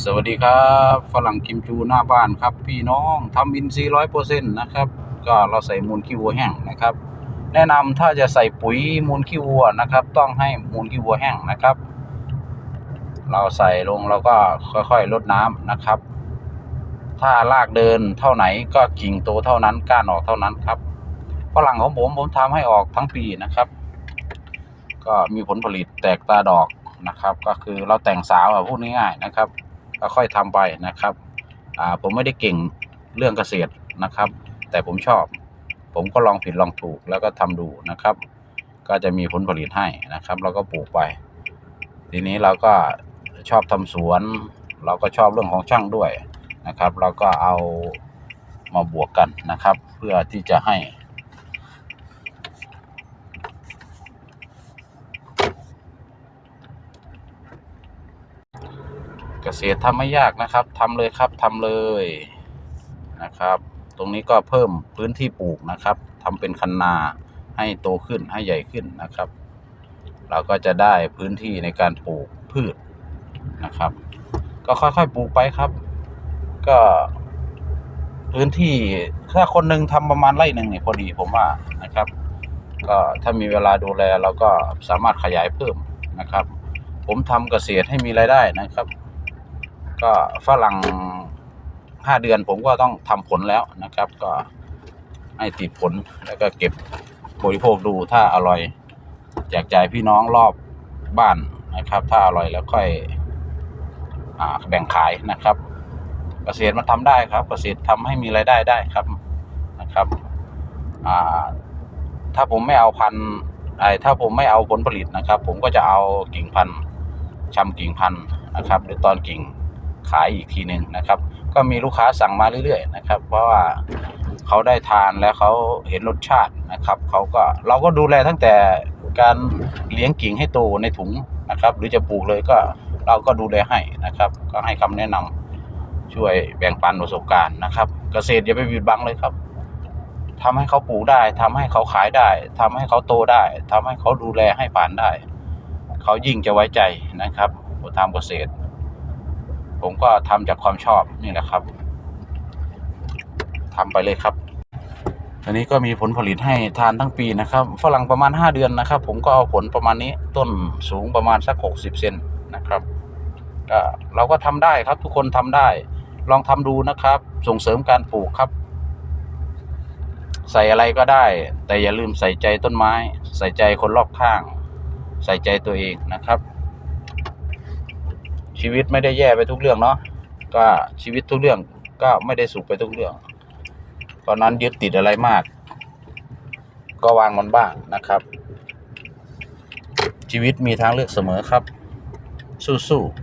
สวัสดีครับฝรั่งกิมจูหน้าบ้านครับ พี่น้องทำอินทรีร้อยเปอร์เซ็นต์นะครับ ก็เราใส่มูลขี้วัวแห้งนะครับ แนะนำถ้าจะใส่ปุ๋ยมูลขี้วัวนะครับ ต้องให้มูลขี้วัวแห้งนะครับ เราใส่ลงเราก็ค่อยๆลดน้ำนะครับ ถ้ารากเดินเท่าไหนก็กิ่งโตเท่านั้นก้านออกเท่านั้นครับฝรั่งของผมผมทำให้ออกทั้งปีนะครับ ก็มีผลผลิตแตกตาดอกนะครับ ก็คือเราแต่งสาวอะพูดง่ายๆนะครับ ก็ค่อยทำไปนะครับอ่าผมไม่ได้เก่งเรื่องเกษตรนะครับ แต่ผมชอบ ผมก็ลองผิดลองถูกแล้วก็ทำดูนะครับ ก็จะมีผลผลิตให้นะครับ เราก็ปลูกไป ทีนี้เราก็ชอบทำสวน เราก็ชอบเรื่องของช่างด้วยนะครับ เราก็เอามาบวกกันนะครับ เพื่อที่จะให้ เกษตรทำไม่ยากนะครับทำเลยครับทำเลยนะครับ ตรงนี้ก็เพิ่มพื้นที่ปลูกนะครับทำเป็นคันนาให้โตขึ้นให้ใหญ่ขึ้นนะครับ เราก็จะได้พื้นที่ในการปลูกพืชนะครับ ก็ค่อยๆปลูกไปครับ ก็พื้นที่ถ้าคนหนึ่งทำประมาณไร่หนึ่งเนี่ยพอดีผมว่านะครับ ก็ถ้ามีเวลาดูแลเราก็สามารถขยายเพิ่มนะครับ ผมทำเกษตรให้มีรายได้นะครับ ก็ฝรั่งห้าเดือนผมก็ต้องทำผลแล้วนะครับ ก็ให้ติดผลแล้วก็เก็บบริโภคดูถ้าอร่อยแจกจ่ายพี่น้องรอบบ้านนะครับ ถ้าอร่อยแล้วค่อยอแบ่งขายนะครับ เกษตรมันทำได้ครับ เกษตรทำให้มีรายได้ได้ครับนะครับถ้าผมไม่เอาพันธุ์ไอ้ถ้าผมไม่เอาผลผลิตนะครับ ผมก็จะเอากิ่งพันธุ์ชำกิ่งพันธุ์นะครับ หรือตอนกิ่ง ขายอีกทีหนึ่งนะครับ ก็มีลูกค้าสั่งมาเรื่อยๆนะครับ เพราะว่าเขาได้ทานแล้วเขาเห็นรสชาตินะครับเขาก็เราก็ดูแลตั้งแต่การเลี้ยงกิ่งให้โตในถุงนะครับ หรือจะปลูกเลยก็เราก็ดูแลให้นะครับ ก็ให้คำแนะนำช่วยแบ่งปันประสบการณ์นะครับ เกษตรอย่าไปบิดบังเลยครับทำให้เขาปลูกได้ทำให้เขาขายได้ทำให้เขาโตได้ทำให้เขาดูแลให้ผ่านได้ เขายิ่งจะไว้ใจนะครับผมทำเกษตร ผมก็ทำจากความชอบนี่แหละครับทำไปเลยครับอันนี้ก็มีผลผลิตให้ทานทั้งปีนะครับฝรั่งประมาณ 5 เดือนนะครับ ผมก็เอาผลประมาณนี้ต้นสูงประมาณสัก 60เซนนะครับก็เราก็ทำได้ครับทุกคนทำได้ ลองทำดูนะครับ ส่งเสริมการปลูกครับ ใส่อะไรก็ได้ แต่อย่าลืมใส่ใจต้นไม้ ใส่ใจคนรอบข้าง ใส่ใจตัวเองนะครับ ชีวิตไม่ได้แย่ไปทุกเรื่องเนาะก็ชีวิตทุกเรื่องก็ไม่ได้สุขไปทุกเรื่องเพราะนั้นยึดติดอะไรมาก ก็วางมันบ้างนะครับ ชีวิตมีทางเลือกเสมอครับ สู้ๆ